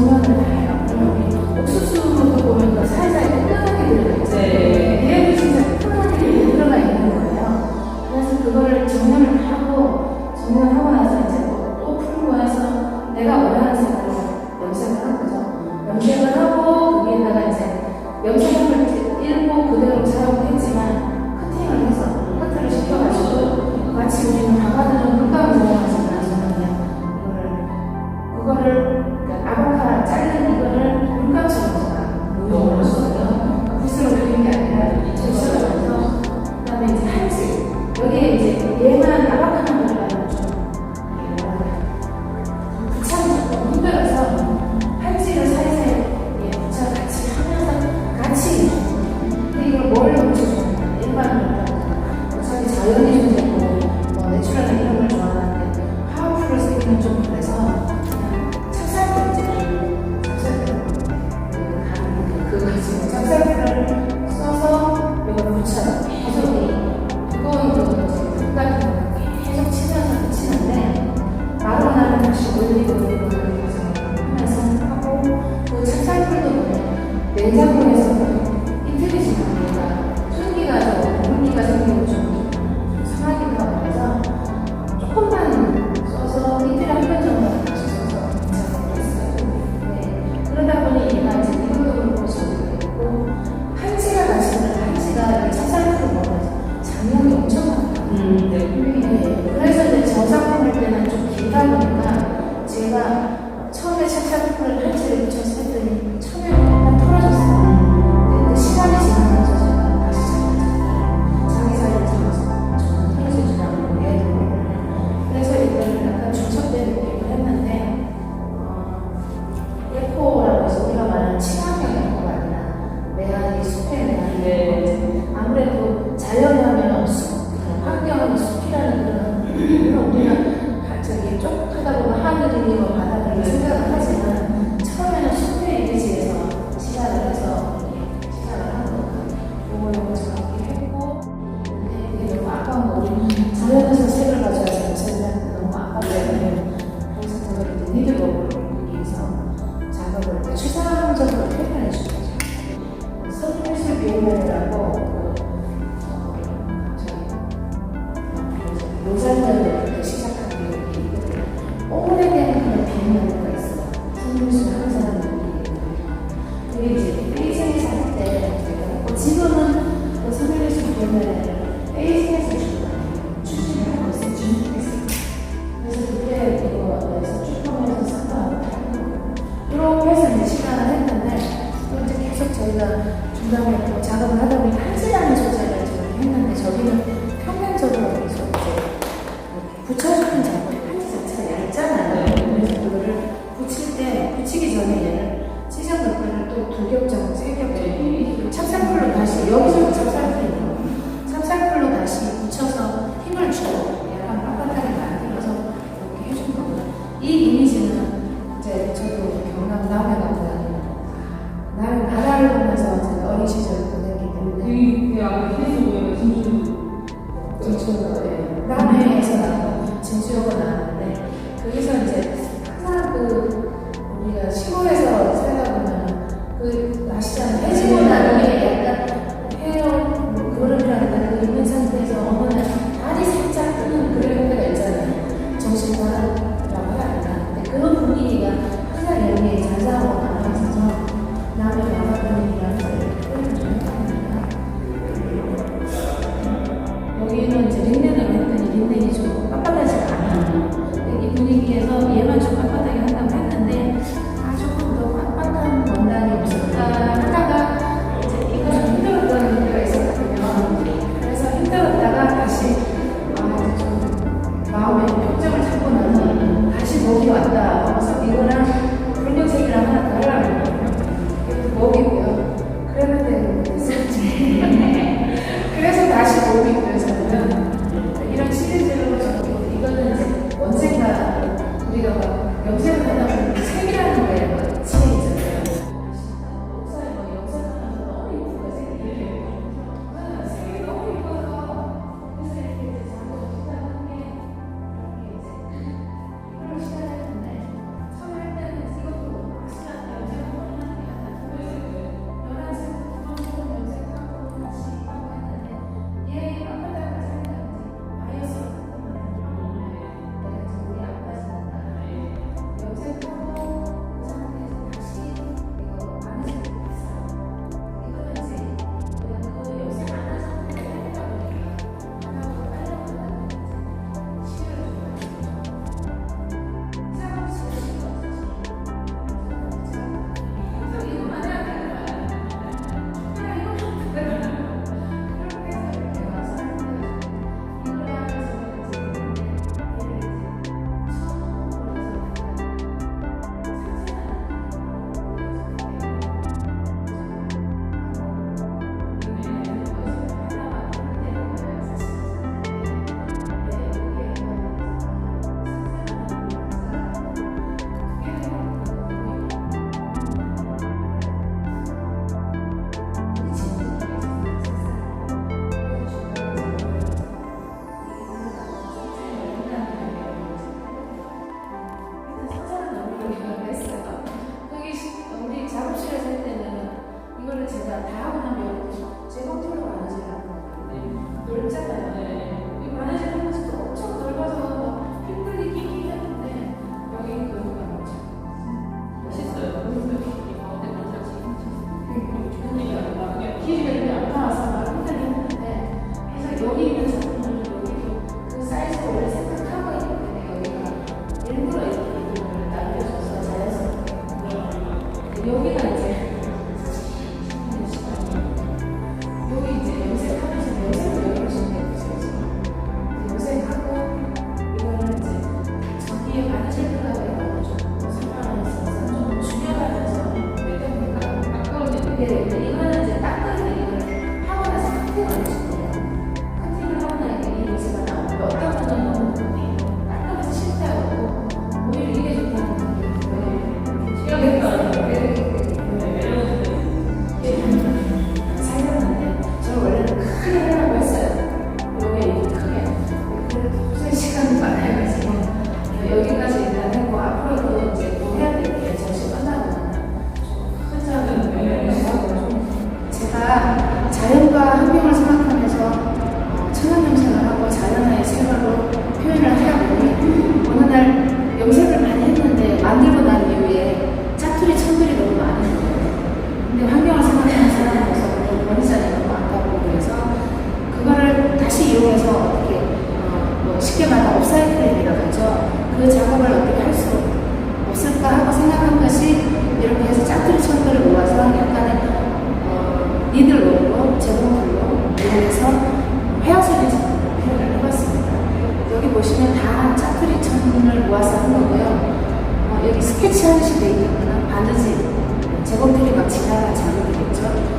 풀 추상 쉽게 말하면 업사이클링이라고 하죠. 그 작업을 어떻게 할 수 없을까 하고 생각한 것이 이렇게 해서 짜투리 천들을 모아서 약간의 어, 니들로 제공물로 이용해서 헤어슬링 작업을 표현을 해봤습니다. 여기 보시면 다 짜투리 천을 모아서 한 거고요. 어, 여기 스케치 하듯이 돼 있는 거는 바느질 제목들이 막 지나가지 않으겠죠.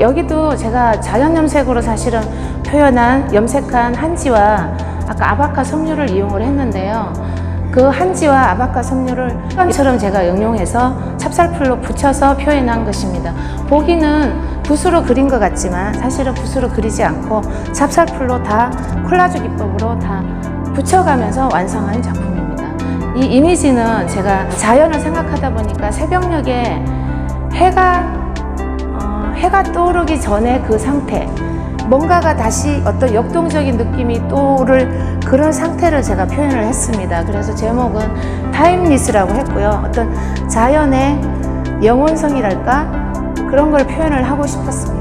여기도 제가 자연 염색으로 사실은 표현한 염색한 한지와 아까 아바카 섬유를 이용을 했는데요. 그 한지와 아바카 섬유를 처럼 제가 응용해서 찹쌀풀로 붙여서 표현한 것입니다. 보기는 붓으로 그린 것 같지만 사실은 붓으로 그리지 않고 찹쌀풀로 다 콜라주 기법으로 다 붙여가면서 완성한 작품입니다. 이 이미지는 제가 자연을 생각하다 보니까 새벽녘에 해가 어, 해가 떠오르기 전에 그 상태 뭔가가 다시 어떤 역동적인 느낌이 또를 그런 상태를 제가 표현을 했습니다. 그래서 제목은 타임리스라고 했고요. 어떤 자연의 영혼성이랄까 그런 걸 표현을 하고 싶었습니다.